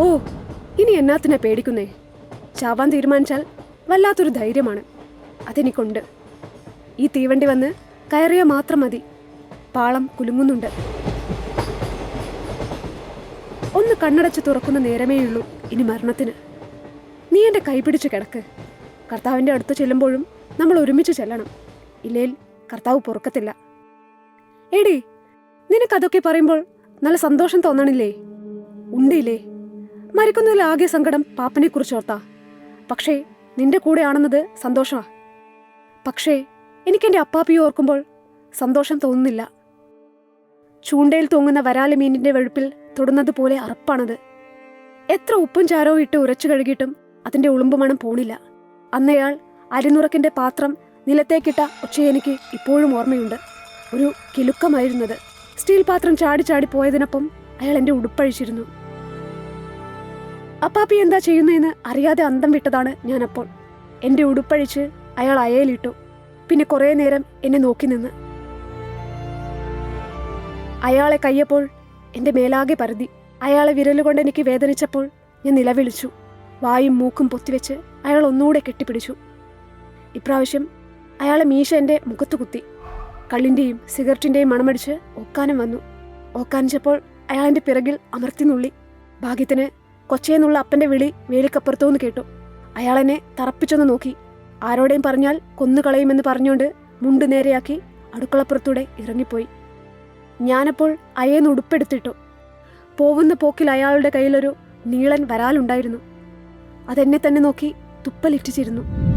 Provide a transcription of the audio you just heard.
എന്നാത്തിനാ പേടിക്കുന്നേ? ചാവാൻ തീരുമാനിച്ചാൽ വല്ലാത്തൊരു ധൈര്യമാണ്. അതെനിക്കുണ്ട് ഈ തീവണ്ടി വന്ന് കയറിയ മാത്രം മതി. പാളം കുലുങ്ങുന്നുണ്ട്. ഒന്ന് കണ്ണടച്ച് തുറക്കുന്ന നേരമേയുള്ളൂ ഇനി മരണത്തിന്. നീ എന്റെ കൈപിടിച്ച് കിടക്ക്. കർത്താവിന്റെ അടുത്ത് ചെല്ലുമ്പോഴും നമ്മൾ ഒരുമിച്ച് ചെല്ലണം. ഇല്ലേൽ കർത്താവ് പൊറുക്കത്തില്ല. എടി നിനക്കതൊക്കെ പറയുമ്പോൾ നല്ല സന്തോഷം തോന്നണില്ലേ? ഉണ്ടില്ലേ? മരിക്കുന്നതിൽ ആകെ സങ്കടം പാപ്പനെ കുറിച്ച് ഓർത്താ. പക്ഷേ നിന്റെ കൂടെയാണെന്നത് സന്തോഷമാ. പക്ഷേ എനിക്കെന്റെ അപ്പാപ്പിയെ ഓർക്കുമ്പോൾ സന്തോഷം തോന്നുന്നില്ല. ചൂണ്ടയിൽ തൂങ്ങുന്ന വരാല മീനിന്റെ വെളുപ്പിൽ തൊടുന്നത് പോലെ അറപ്പാണത്. എത്ര ഉപ്പും ചാരവും ഇട്ട് ഉരച്ചു കഴുകിയിട്ടും അതിന്റെ ഉളുമ്പുമണം പോണില്ല. അന്നയാൾ അരിനുറക്കിന്റെ പാത്രം നിലത്തേക്കിട്ട ഒച്ച എനിക്ക് ഇപ്പോഴും ഓർമ്മയുണ്ട്. ഒരു കിലുക്കമായിരുന്നത്. സ്റ്റീൽ പാത്രം ചാടി ചാടി പോയതിനൊപ്പം അയാൾ എന്റെ ഉടുപ്പഴിച്ചിരുന്നു. അപ്പാപ്പി എന്താ ചെയ്യുന്നതെന്ന് അറിയാതെ അന്തം വിട്ടതാണ് ഞാനപ്പോൾ. എന്റെ ഉടുപ്പഴിച്ച് അയാൾ അയയിലിട്ടു പിന്നെ കുറേ നേരം എന്നെ നോക്കി നിന്ന്. അയാളെ കയ്യപ്പോൾ എന്റെ മേലാകെ പരതി. അയാളെ വിരലുകൊണ്ട് എനിക്ക് വേദനിച്ചപ്പോൾ ഞാൻ നിലവിളിച്ചു. വായും മൂക്കും പൊത്തിവെച്ച് അയാൾ ഒന്നുകൂടെ കെട്ടിപ്പിടിച്ചു. ഇപ്രാവശ്യം അയാളെ മീശ എന്റെ മുഖത്തു കുത്തി. കള്ളിന്റെയും സിഗരറ്റിന്റെയും മണമടിച്ച് ഓക്കാനം വന്നു. ഓക്കാനിച്ചപ്പോൾ അയാളെന്റെ പിറകിൽ അമർത്തി നുള്ളി. ഭാഗ്യത്തിന് കൊച്ചയെന്നുള്ള അപ്പന്റെ വിളി വേലിക്കപ്പുറത്തുനിന്ന് കേട്ടു. അയാളെന്നെ തറപ്പിച്ചൊന്ന് നോക്കി. ആരോടെയും പറഞ്ഞാൽ കൊന്നുകളയുമെന്ന് പറഞ്ഞുകൊണ്ട് മുണ്ട് നേരെയാക്കി അടുക്കളപ്പുറത്തൂടെ ഇറങ്ങിപ്പോയി. ഞാനപ്പോൾ അയേന്ന് ഉടുപ്പെടുത്തിട്ടു. പോവുന്ന പോക്കിൽ അയാളുടെ കയ്യിലൊരു നീളൻ വരാലുണ്ടായിരുന്നു. അതെന്നെ തന്നെ നോക്കി തുപ്പലിറ്റിച്ചിരുന്നു.